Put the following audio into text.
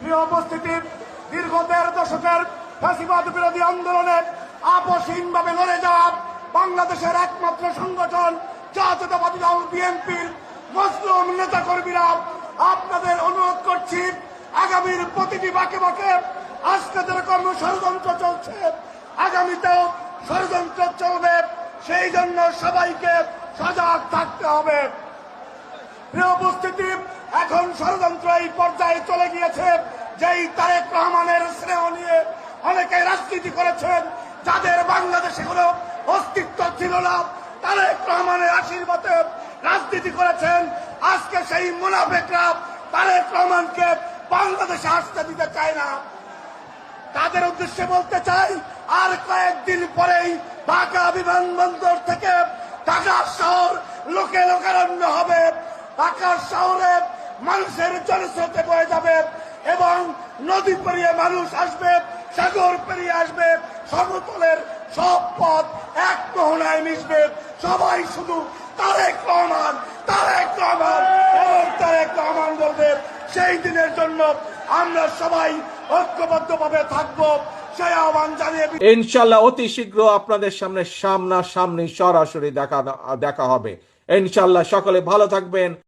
প্রিয় উপস্থিতি, দীর্ঘ দেড় দশকের ফাঁসিবাদ বিরোধী আন্দোলনে আপসহীনভাবে লড়ে যাওয়া বাংলাদেশের একমাত্র সংগঠন, জাতীয়তাবাদী দল বিএনপির মজলুম নেতা কর্মীরা আপনাদের অনুরোধ করছি, আগামীর প্রতিটি বাকে বাকে আজকে যেরকম ষড়যন্ত্র চলছে, আগামীতেও ষড়যন্ত্র চলবে, সেই জন্য সবাইকে সজাগ থাকতে হবে। উপস্থিতি এখন ষড়যন্ত্র এই পর্যায়ে চলে গিয়েছে, যেই তারেক রহমানের স্নেহ নিয়ে অনেকে রাজনীতি করেছেন, যাদের বাংলাদেশে কোনো অস্তিত্ব ছিল না। তারেক রহমানের আশীর্বাদে রাজনীতি করেছেন। আজকে সেই মুনাফেকরা তারেক রহমানকে বাংলাদেশে আসতে দিতে চায় না। তাদের উদ্দেশ্যে বলতে চাই, আর কয়েকদিন পরেই ঢাকা বিমানবন্দর থেকে ঢাকা শহর লোকে লোকারণ্য হবে। ঢাকা শহরে মানুষের জনস্রোতে বয়ে যাবে এবং নদী পেরিয়ে মানুষ আসবে, সাগর পেরিয়ে আসবে, সমতলের সব পথ এক মোহনায় মিশবে। সবাই শুধু তারেক রহমান তারেক রহমান এবং তারেক রহমান বলবে, সেই দিনের জন্য আমরা সবাই ঐক্যবদ্ধভাবে থাকব, সেই আহ্বান জানিয়ে ইনশাল্লাহ অতি শীঘ্র আপনাদের সামনে সামনা সামনি সরাসরি দেখা দেখা হবে। ইনশাল্লাহ সকলে ভালো থাকবেন।